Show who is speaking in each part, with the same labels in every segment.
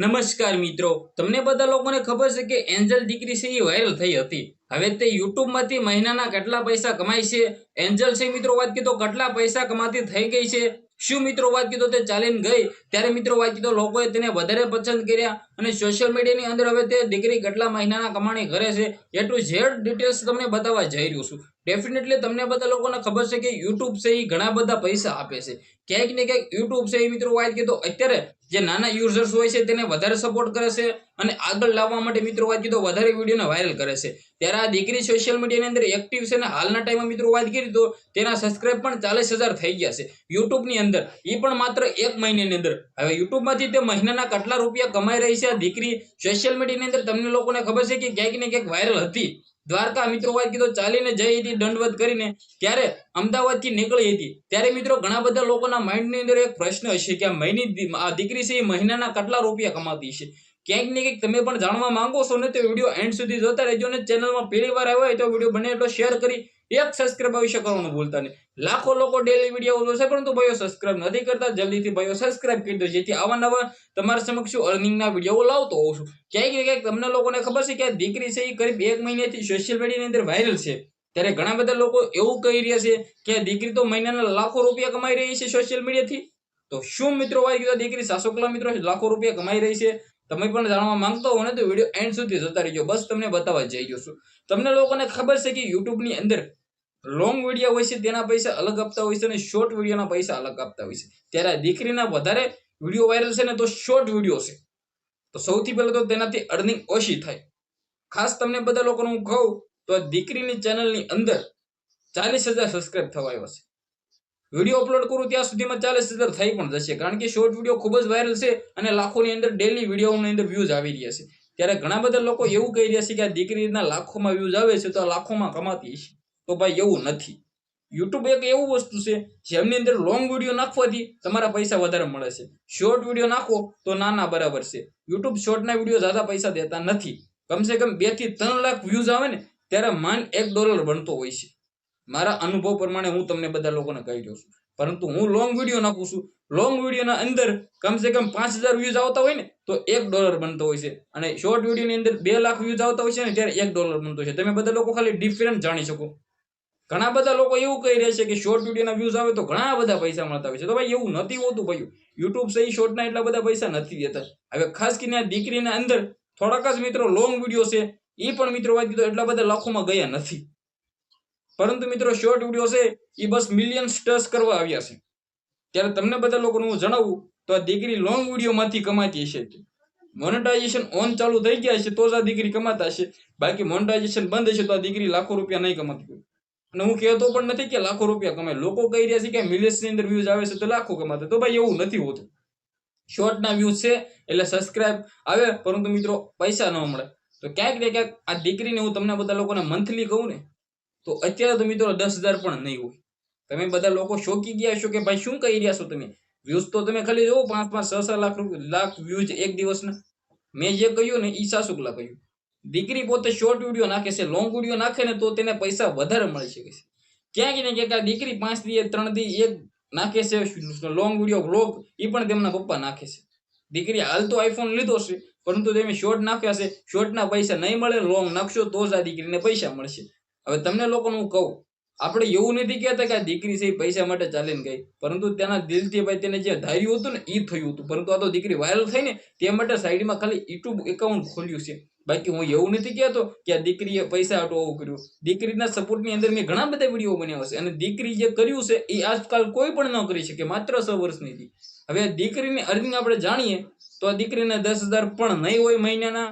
Speaker 1: નમસ્કાર મિત્રો. તમને બધા લોકોને ખબર છે કે એન્જલ દીકરી છે એ વાયરલ થઈ હતી. હવે તે યુટ્યુબમાંથી મહિનાના કેટલા પૈસા કમાય છે? એન્જલ છે મિત્રો વાત કીધો કેટલા પૈસા કમાતી થઈ ગઈ છે? શું મિત્રો વાત કીધો તે ચાલીને ગઈ? ત્યારે મિત્રો વાત કીધો લોકોએ તેને વધારે પસંદ કર્યા અને સોશિયલ મીડિયાની અંદર હવે તે દીકરી કેટલા મહિનાના કમાણી કરે છે? એ ઝેડ ડિટેલ્સ તમને બતાવવા જઈ રહ્યું છું. ડેફિનેટલી તમને બધા લોકોને ખબર છે કે યુટ્યુબ છે એ ઘણા બધા પૈસા આપે છે. ક્યાંક ને ક્યાંક યુટ્યુબ છે એ મિત્રો વાત કીધો અત્યારે જે નાના યુઝર્સ હોય છે તેને વધારે સપોર્ટ કરે છે અને આગળ લાવવા માટે મિત્રો વાત કીધો વધારે વિડીયોને વાયરલ કરે છે. ત્યારે આ દીકરી સોશિયલ મીડિયાની અંદર એક્ટિવ છે અને હાલના ટાઈમમાં મિત્રો વાત કરી તો તેના સબસ્ક્રાઇબ પણ ચાલીસ હજાર થઈ ગયા છે. યુટ્યુબની અંદર એ પણ માત્ર એક મહિનાની અંદર. હવે યુટ્યુબમાંથી તે મહિનાના કેટલા રૂપિયા કમાઈ રહી છે આ દીકરી? સોશિયલ મીડિયાની અંદર તમને લોકોને ખબર છે કે ક્યાંક ને ક્યાંક વાયરલ હતી. દ્વારકા મિત્રો વાત કીધો, ચાલીને જઈ હતી, દંડવત કરીને ત્યારે અમદાવાદથી નીકળી હતી. ત્યારે મિત્રો ઘણા બધા લોકોના માઇન્ડની અંદર એક પ્રશ્ન હશે કે મહિની આ દીકરી છે એ મહિનાના કેટલા રૂપિયા કમાતી છે ક્યાંક ને ક્યાંક તમે પણ જાણવા માંગો છો ને, તો વીડિયો એન્ડ સુધી જોતા રહેજો ને, ચેનલમાં પહેલી વાર આવ્યો હોય તો વીડિયો બને એટલો શેર કરી એક સબસ્ક્રાઇબ આવી શકવાનું ભૂલતા નહીં. લાખો લોકો ડેલી વીડિયો જોશે પરંતુ ભાઈઓ સબસ્ક્રાઇબ નથી કરતા. જલ્દીથી ભાઈઓ સબસ્ક્રાઇબ કરી દો, જેથી આવા નવા તમારા સમક્ષ અર્નિંગના વીડિયો લાવતો હોઉં છું. ક્યાંક ને ક્યાંક તમને લોકોને ખબર છે કે આ દીકરી છે, એ કરીબ એક મહિનાથી સોશિયલ મીડિયાની અંદર વાયરલ છે. ત્યારે ઘણા બધા લોકો એવું કહી રહ્યા છે કે આ દીકરી તો મહિનાના લાખો રૂપિયા કમાઈ રહી છે સોશિયલ મીડિયાથી તો શું મિત્રો વાય કીધું દીકરી? સાસો કિલો મિત્રો લાખો રૂપિયા કમાઈ રહી છે. તમે પણ જાણવા માંગતો હો ને, તો વીડિયો એન્ડ સુધી જતા રહીજો. બસ તમને બતાવવા જઈ છું. તમને લોકોને ખબર છે કે યુટ્યુબની અંદર લોંગ વીડિયો હોય છે તેના પૈસા અલગ આપતા હોય છે અને શોર્ટ વિડીયોના પૈસા અલગ આપતા હોય છે. ત્યારે દીકરીના વધારે વીડિયો વાયરલ છે ને તો શોર્ટ વીડિયો છે. તો સૌથી પહેલાં તો તેનાથી અર્નિંગ ઓછી થાય. ખાસ તમને બધા લોકોને હું કહું, તો દીકરીની ચેનલની અંદર ચાલીસ હજાર સબસ્ક્રાઇબ થવા આવ્યા છે. વીડિયો અપલોડ કરું ત્યાં સુધીમાં ચાલીસ હજાર થઈ પણ જશે, કારણ કે શોર્ટ વીડિયો ખૂબ જ વાયરલ છે અને લાખોની અંદર ડેલી વિડીયોની અંદર વ્યૂઝ આવી રહ્યા છે. ત્યારે ઘણા બધા લોકો એવું કહી રહ્યા છે કે આ દીકરીના લાખોમાં વ્યૂઝ આવે છે તો આ લાખોમાં કમાતી છે તો ભાઈ એવું નથી. યુટ્યુબ એક એવું વસ્તુ છે, જેમની અંદર લોંગ વીડિયો નાખવાથી તમારા પૈસા વધારે મળે છે. શોર્ટ વીડિયો નાખો તો નાના બરાબર છે. યુટ્યુબ શોર્ટના વીડિયો ઝાઝા પૈસા દેતા નથી. કમસે કમ બેથી ત્રણ લાખ વ્યૂઝ આવે ને, ત્યારે માન એક ડોલર બનતો હોય છે. મારા અનુભવ પ્રમાણે હું તમને બધા લોકોને કહી દઉં છું. પરંતુ હું લોંગ વીડિયો નાખું છું. લોંગ વિડીયોના અંદર કમસે કમ પાંચ હજાર વ્યૂઝ આવતા હોય ને, તો એક ડોલર બનતો હોય છે. અને શોર્ટ વિડીયોની અંદર બે લાખ વ્યૂઝ આવતા હોય છે ને, ત્યારે એક ડોલર બનતો હોય છે. તમે બધા લોકો ખાલી ડિફરન્ટ જાણી શકો. ઘણા બધા લોકો એવું કહી રહ્યા છે કે શોર્ટ વિડીયોના વ્યૂઝ આવે તો ઘણા બધા પૈસા મળતા હોય છે. તો ભાઈ એવું નથી હોતું ભાઈ. યુટ્યુબ સહી શોર્ટના એટલા બધા પૈસા નથી દેતા. હવે ખાસ કરીને આ દીકરીના અંદર થોડાક જ મિત્રો લોંગ વીડિયો છે એ પણ મિત્રો વાત કીધું એટલા બધા લાખોમાં ગયા નથી. પરંતુ મિત્રો શોર્ટ વીડિયો છે એ બસ મિલિયન્સ ટચ કરવા આવ્યા છે. ત્યારે તમને બધા લોકોને હું જણાવું, તો આ દીકરી લોંગ વિડીયોમાંથી કમાતી હશે. મોનેટાઇઝેશન ઓન ચાલુ થઈ ગયા છે, તો જ આ દીકરી કમાતા હશે. બાકી મોનેટાઇઝેશન બંધ હશે, તો આ દીકરી લાખો રૂપિયા નહીં કમાતી હોય. અને હું કહેતો પણ નથી કે લાખો રૂપિયા કમાય. લોકો કહી રહ્યા છે કે મિલિયન્સની અંદર વ્યૂઝ આવે છે તો લાખો કમાતા. તો ભાઈ એવું નથી હોતું. શોર્ટના વ્યૂઝ છે એટલે સબસ્ક્રાઇબ આવે, પરંતુ મિત્રો પૈસા ન મળે. તો ક્યાંક ને ક્યાંક આ દીકરીને હું તમને બધા લોકોને મંથલી કહું ને, તો અત્યારે તો મિત્રો દસ હજાર પણ નહીં હોય. તમે બધા લોકો શોકી ગયા છો કે ભાઈ શું કહી રહ્યા છો તમે? વ્યૂઝ તો તમે ખાલી જોવો પાંચ પાંચ, છ છ લાખ લાખ વ્યૂઝ એક દિવસના. મેં જે કહ્યું ને એ સાસુકલા કહ્યું. દીકરી પોતે શોર્ટ વીડિયો નાખે છે લોંગ વીડિયો નાખે ને તો તેને પૈસા વધારે મળી શકે છે. ક્યાંક ને ક્યાંક દીકરી પાંચ ત્રણથી એક નાખે છે લોંગ વીડિયો વ્લોગ એ પણ તેમના પપ્પા નાખે છે. દીકરી હાલ તો આઈફોન લીધો છે, પરંતુ તમે શોર્ટ નાખ્યા છે શોર્ટના પૈસા નહીં મળે લોંગ નાખશો તો જ આ દીકરીને પૈસા મળશે. હવે તમને લોકોને હું કહું, આપણે એવું નથી કહેતા કે આ દીકરી છે એ પૈસા માટે ચાલીને ગઈ, પરંતુ તેના દિલથી ભાઈ તેને જે ધાર્યું હતું ને એ થયું હતું. પરંતુ આ તો દીકરી વાયરલ થઈ ને, તે માટે સાઈડમાં ખાલી યુટ્યુબ એકાઉન્ટ ખોલ્યું છે. બાકી હું એવું નથી કહેતો કે આ દીકરીએ પૈસા આટો કર્યું. દીકરીના સપોર્ટની અંદર મેં ઘણા બધા વીડિયો બનાવ્યા છે. અને દીકરી જે કર્યું છે, એ આજકાલ કોઈ પણ ન કરી શકે, માત્ર છ વર્ષની. હતી હવે દીકરીની અર્નિંગ આપણે જાણીએ, તો આ દીકરીને દસ હજાર પણ નહીં હોય મહિનાના.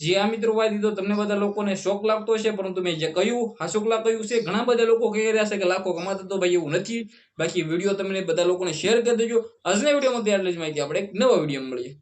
Speaker 1: જે આ મિત્રો વાત દીધો તમને બધા લોકોને શોખ લાગતો હશે, પરંતુ મેં જે કહ્યું હાસુકલા કહ્યું છે, ઘણા બધા લોકો કહી રહ્યા છે કે લાખો કમાતા તો ભાઈ એવું નથી. બાકી વીડિયો તમને બધા લોકોને શેર કરી દેજો. આજના વિડીયોમાં ત્યાર જ માહિતી આપણે એક નવા વીડિયો મળીએ.